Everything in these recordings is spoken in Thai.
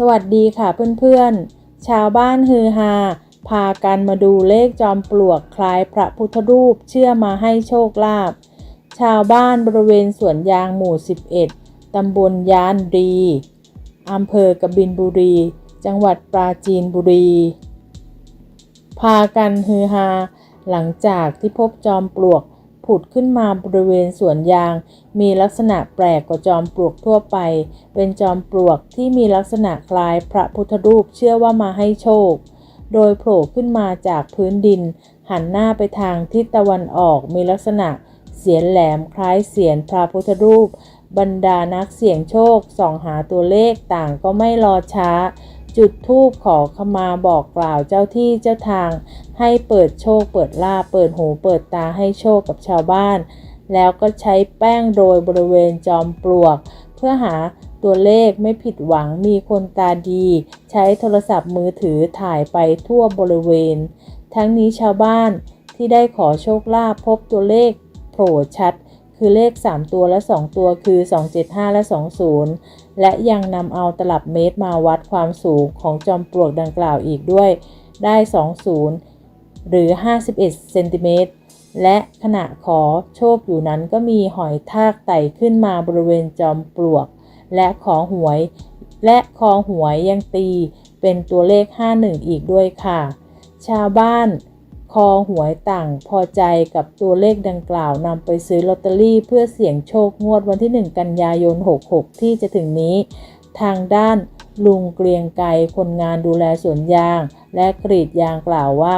สวัสดีค่ะเพื่อนๆ ชาวบ้านฮือฮา พากันมาดูเลขจอมปลวกคล้ายพระพุทธรูปเชื่อมาให้โชคลาภ ชาวบ้านบริเวณสวนยางหมู่ 11 ตำบลยานรีอำเภอกบินบุรี จังหวัดปราจีนบุรี พากันฮือฮา หลังจากที่พบจอมปลวก ผุดขึ้นมาบริเวณสวนยาง มีลักษณะแปลกกว่าจอมปลวกทั่วไป เป็นจอมปลวกที่มีลักษณะคล้ายพระพุทธรูปเชื่อว่ามาให้โชค โดยโผล่ขึ้นมาจากพื้นดิน หันหน้าไปทางทิศตะวันออกมีลักษณะเสียนแหลมคล้ายเสียนพระพุทธรูป บรรดานักเสี่ยงโชคส่องหาตัวเลขต่างก็ไม่รอช้า จุดธูปขอขมาบอกกล่าวเจ้าที่เจ้าทาง ให้เปิดโชคเปิดลาเปิดหูเปิดตาให้โชคกับชาวบ้าน แล้วก็ใช้แป้งโรยบริเวณจอมปลวก เพื่อหาตัวเลขไม่ผิดหวังมีคนตาดี ใช้โทรศัพท์มือถือถ่ายไปทั่วบริเวณ ทั้งนี้ชาวบ้านที่ได้ขอโชคลาภพบตัวเลขโผล่ชัด คือเลข 3 ตัวและ 2 ตัวคือ 275 และ 20 และยังนำเอาตลับเมตรมาวัดความสูงของจอมปลวกดังกล่าวอีกด้วยได้ 20 หรือ 51 เซนติเมตร และขณะขอโชคอยู่นั้นก็มีหอยทากไต่ขึ้นมาบริเวณจอมปลวก และขอหวย และคอหวยยังตีเป็นตัวเลข 51 อีกด้วยค่ะ ชาวบ้านคอหวยต่างพอใจกับตัวเลขดังกล่าวนำไปซื้อลอตเตอรี่เพื่อเสี่ยงโชคงวดวันที่ 1 กันยายน 66 ที่จะถึงนี้ ทางด้านลุงเกรียงไกรคนงานดูแลสวนยาง และกรีดยางกล่าวว่า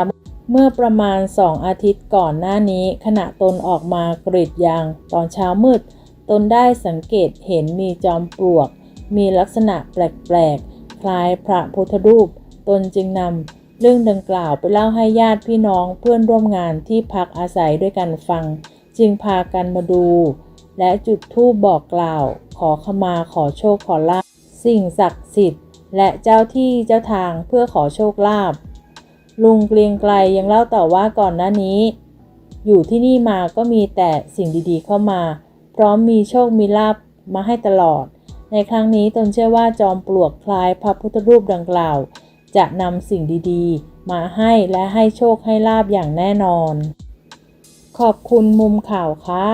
เมื่อประมาณ2องอาทิตย์ก่อนหน้านี้ ขณะตนออกมากรีดยางตอนเช้ามืด ตนได้สังเกตเห็นมีจอมปลวก มีลักษณะแปลกๆ คล้ายพระพุทธรูป ตนจึงนำเรื่องดังกล่าวไปเล่าให้ญาติพี่น้องเพื่อนร่วมงานที่พักอาศัยด้วยกันฟัง จึงพากันมาดู และจุดธูปบอกกล่าว ขอขมาขอโชคขอลาภสิ่งศักดิ์สิทธิ์และเจ้าที่เจ้าทางเพื่อขอโชคลาภ ลุงเกรียงไกลยังเล่าต่อว่าก่อนหน้านี้ อยู่ที่นี่มาก็มีแต่สิ่งดีๆเข้ามา พร้อมมีโชคมีลาบมาให้ตลอด ในครั้งนี้ตนเชื่อว่าจอมปลวกคล้ายพระพุทธรูปดังกล่าว จะนำสิ่งดีๆ มาให้และให้โชคให้ลาบอย่างแน่นอน ขอบคุณมุมข่าวค่ะ